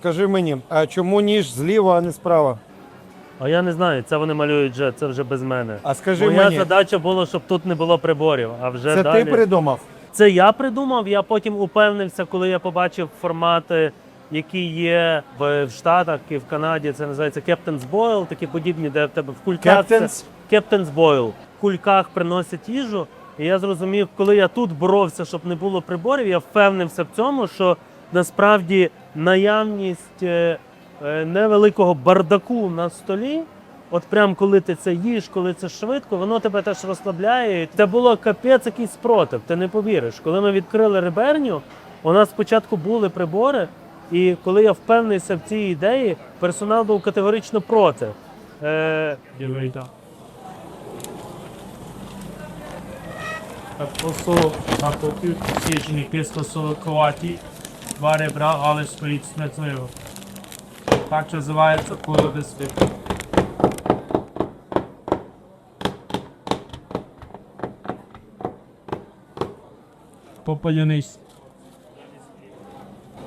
Скажи мені, а чому ніж зліва, а не справа? А я не знаю, це вони малюють вже, це вже без мене. А скажи Моя мені, задача була, щоб тут не було приборів. А вже це далі... ти придумав? Це я придумав. Я потім упевнився, коли я побачив формати, які є в, в Штатах і в Канаді. Це називається Captain's Boil, такі подібні, де в тебе в кульках. це- Captain's? Captain's Boil. В кульках приносять їжу. І я зрозумів, коли я тут боровся, щоб не було приборів, я впевнився в цьому, що насправді наявність е, е, невеликого бардаку на столі. От прям коли ти це їш, коли це швидко, воно тебе теж розслабляє. Це було капець якийсь спротив, ти не повіриш. Коли ми відкрили реберню, у нас спочатку були прибори, і коли я впевнився в цій ідеї, персонал був категорично проти. Е, посол на копію сіжені після солодкуваті, два ребра, але стоїть смачливо. Так називається куди світ. Попаляний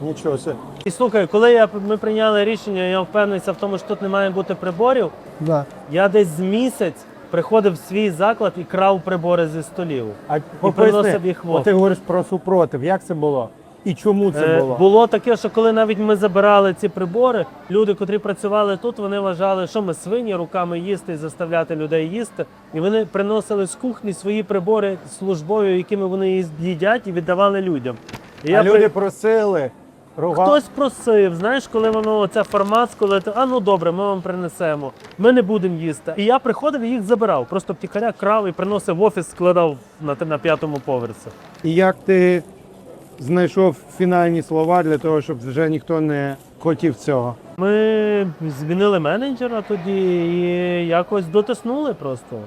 Нічого себе. І слухай, коли я, ми прийняли рішення, я впевнився в тому, що тут не має бути приборів. Да. Я десь з місяць приходив в свій заклад і крав прибори зі столів. А приносив їх в от ти говориш про супротив. Як це було? І чому це Е, було? було таке, що коли навіть ми забирали ці прибори, люди, котрі працювали тут, вони вважали, що ми свині руками їсти і заставляти людей їсти. І вони приносили з кухні свої прибори службові, якими вони їдять, і віддавали людям. І а при- люди просили, ругали. Хтось просив, знаєш, коли воно оце формат, коли ти, а ну добре, ми вам принесемо. Ми не будемо їсти. І я приходив і їх забирав. Просто втіхаря крав і приносив в офіс, складав на, на п'ятому поверсі. І як ти знайшов фінальні слова для того, щоб вже ніхто не хотів цього? Ми змінили менеджера тоді і якось дотиснули просто.